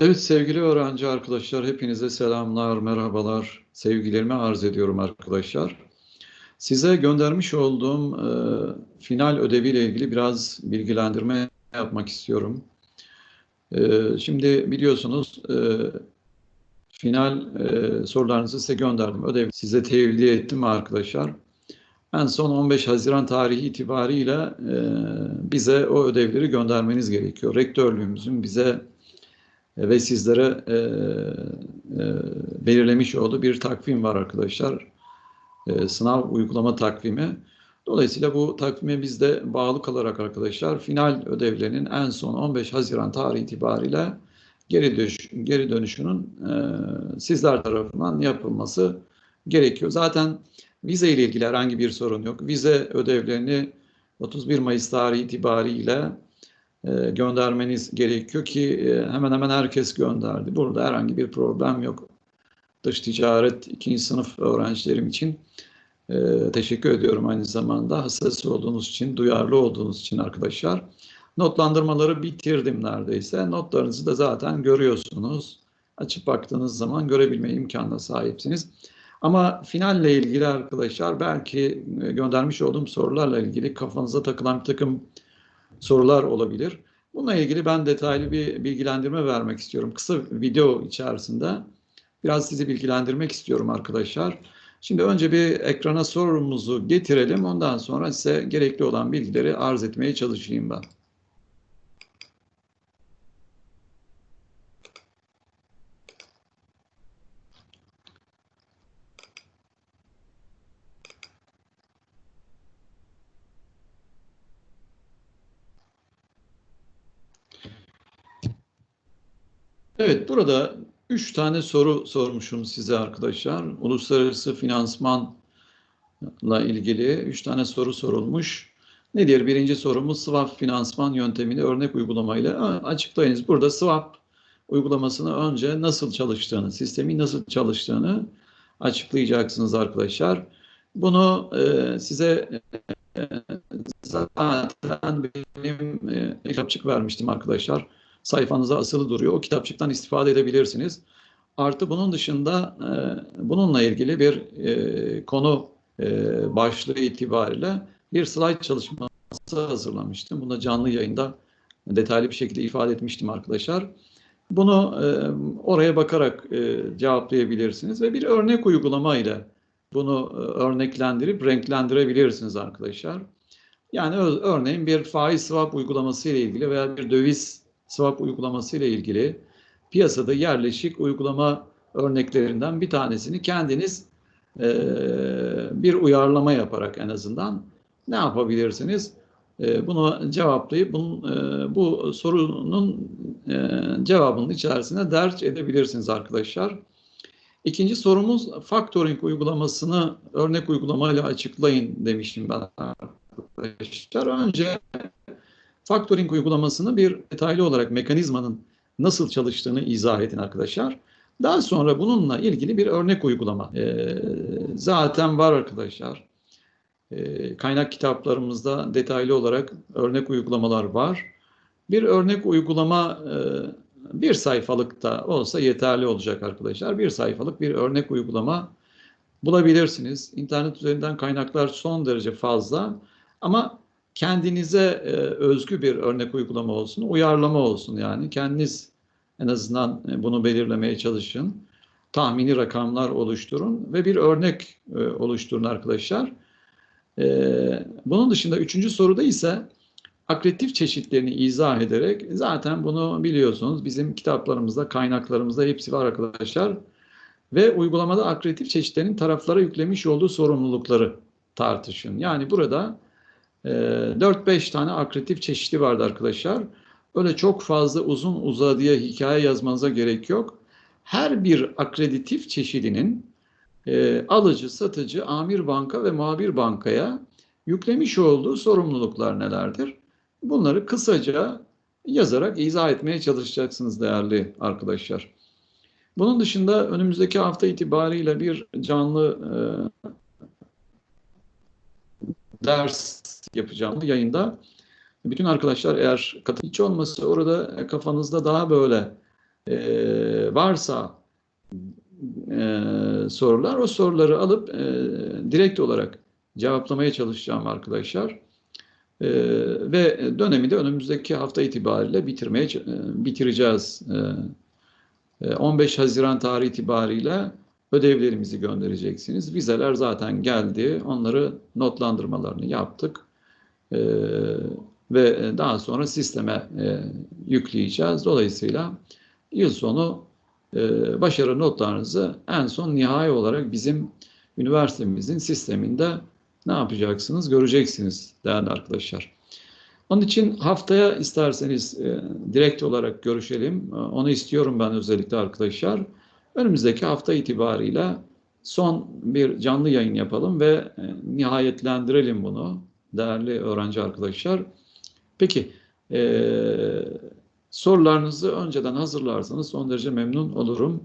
Evet sevgili öğrenci arkadaşlar hepinize selamlar, merhabalar, sevgilerimi arz ediyorum arkadaşlar. Size göndermiş olduğum e, final ödeviyle ilgili biraz bilgilendirme yapmak istiyorum. E, şimdi biliyorsunuz e, final e, sorularınızı size gönderdim. Ödevi size tevdi ettim arkadaşlar. En son 15 Haziran tarihi itibariyle e, bize o ödevleri göndermeniz gerekiyor. Rektörlüğümüzün bize ve sizlere e, e, belirlemiş olduğu bir takvim var arkadaşlar. E, sınav uygulama takvimi. Dolayısıyla bu takvime biz de bağlı kalarak arkadaşlar final ödevlerinin en son 15 Haziran tarihi itibariyle geri, dönüş, geri dönüşünün e, sizler tarafından yapılması gerekiyor. Zaten vize ile ilgili herhangi bir sorun yok. Vize ödevlerini 31 Mayıs tarihi itibariyle e, göndermeniz gerekiyor ki e, hemen hemen herkes gönderdi. Burada herhangi bir problem yok. Dış ticaret ikinci sınıf öğrencilerim için e, teşekkür ediyorum aynı zamanda. Hassas olduğunuz için, duyarlı olduğunuz için arkadaşlar. Notlandırmaları bitirdim neredeyse. Notlarınızı da zaten görüyorsunuz. Açıp baktığınız zaman görebilme imkanına sahipsiniz. Ama finalle ilgili arkadaşlar belki göndermiş olduğum sorularla ilgili kafanıza takılan bir takım sorular olabilir. Bununla ilgili ben detaylı bir bilgilendirme vermek istiyorum. Kısa video içerisinde biraz sizi bilgilendirmek istiyorum arkadaşlar. Şimdi önce bir ekrana sorumuzu getirelim. Ondan sonra size gerekli olan bilgileri arz etmeye çalışayım ben. Evet, burada üç tane soru sormuşum size arkadaşlar. Uluslararası finansmanla ilgili üç tane soru sorulmuş. Nedir? Birinci sorumuz swap finansman yöntemini örnek uygulamayla açıklayınız. Burada swap uygulamasını önce nasıl çalıştığını, sistemin nasıl çalıştığını açıklayacaksınız arkadaşlar. Bunu e, size e, zaten benim e, kitapçık vermiştim arkadaşlar sayfanızda asılı duruyor. O kitapçıktan istifade edebilirsiniz. Artı bunun dışında e, bununla ilgili bir e, konu e, başlığı itibariyle bir slide çalışması hazırlamıştım. Bunu canlı yayında detaylı bir şekilde ifade etmiştim arkadaşlar. Bunu e, oraya bakarak e, cevaplayabilirsiniz ve bir örnek uygulama ile bunu e, örneklendirip renklendirebilirsiniz arkadaşlar. Yani örneğin bir faiz swap uygulaması ile ilgili veya bir döviz swap uygulaması ile ilgili piyasada yerleşik uygulama örneklerinden bir tanesini kendiniz e, bir uyarlama yaparak en azından ne yapabilirsiniz? E, bunu cevaplayıp bunun, e, bu sorunun e, cevabının içerisine derç edebilirsiniz arkadaşlar. İkinci sorumuz factoring uygulamasını örnek uygulamayla açıklayın demiştim ben arkadaşlar. Önce Factoring uygulamasını bir detaylı olarak mekanizmanın nasıl çalıştığını izah edin arkadaşlar. Daha sonra bununla ilgili bir örnek uygulama. E, zaten var arkadaşlar. E, kaynak kitaplarımızda detaylı olarak örnek uygulamalar var. Bir örnek uygulama e, bir sayfalık da olsa yeterli olacak arkadaşlar. Bir sayfalık bir örnek uygulama bulabilirsiniz. İnternet üzerinden kaynaklar son derece fazla. Ama kendinize e, özgü bir örnek uygulama olsun, uyarlama olsun yani. Kendiniz en azından e, bunu belirlemeye çalışın. Tahmini rakamlar oluşturun ve bir örnek e, oluşturun arkadaşlar. E, bunun dışında üçüncü soruda ise akretif çeşitlerini izah ederek zaten bunu biliyorsunuz bizim kitaplarımızda, kaynaklarımızda hepsi var arkadaşlar. Ve uygulamada akretif çeşitlerin taraflara yüklemiş olduğu sorumlulukları tartışın. Yani burada 4-5 ee, tane akretif çeşidi vardı arkadaşlar. Öyle çok fazla uzun uzadıya hikaye yazmanıza gerek yok. Her bir akreditif çeşidinin e, alıcı, satıcı, amir banka ve muhabir bankaya yüklemiş olduğu sorumluluklar nelerdir? Bunları kısaca yazarak izah etmeye çalışacaksınız değerli arkadaşlar. Bunun dışında önümüzdeki hafta itibariyle bir canlı e, ders yapacağım yayında. Bütün arkadaşlar eğer katılımcı olması orada kafanızda daha böyle e, varsa e, sorular o soruları alıp e, direkt olarak cevaplamaya çalışacağım arkadaşlar. E, ve dönemi de önümüzdeki hafta itibariyle bitirmeye e, bitireceğiz. E, e, 15 Haziran tarihi itibariyle ödevlerimizi göndereceksiniz. Vizeler zaten geldi. Onları notlandırmalarını yaptık. E, ve daha sonra sisteme e, yükleyeceğiz. Dolayısıyla yıl sonu e, başarı notlarınızı en son nihai olarak bizim üniversitemizin sisteminde ne yapacaksınız göreceksiniz değerli arkadaşlar. Onun için haftaya isterseniz e, direkt olarak görüşelim. E, onu istiyorum ben özellikle arkadaşlar. Önümüzdeki hafta itibariyle son bir canlı yayın yapalım ve e, nihayetlendirelim bunu değerli öğrenci arkadaşlar. Peki e, sorularınızı önceden hazırlarsanız son derece memnun olurum.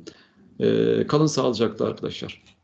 E, kalın sağlıcakla arkadaşlar.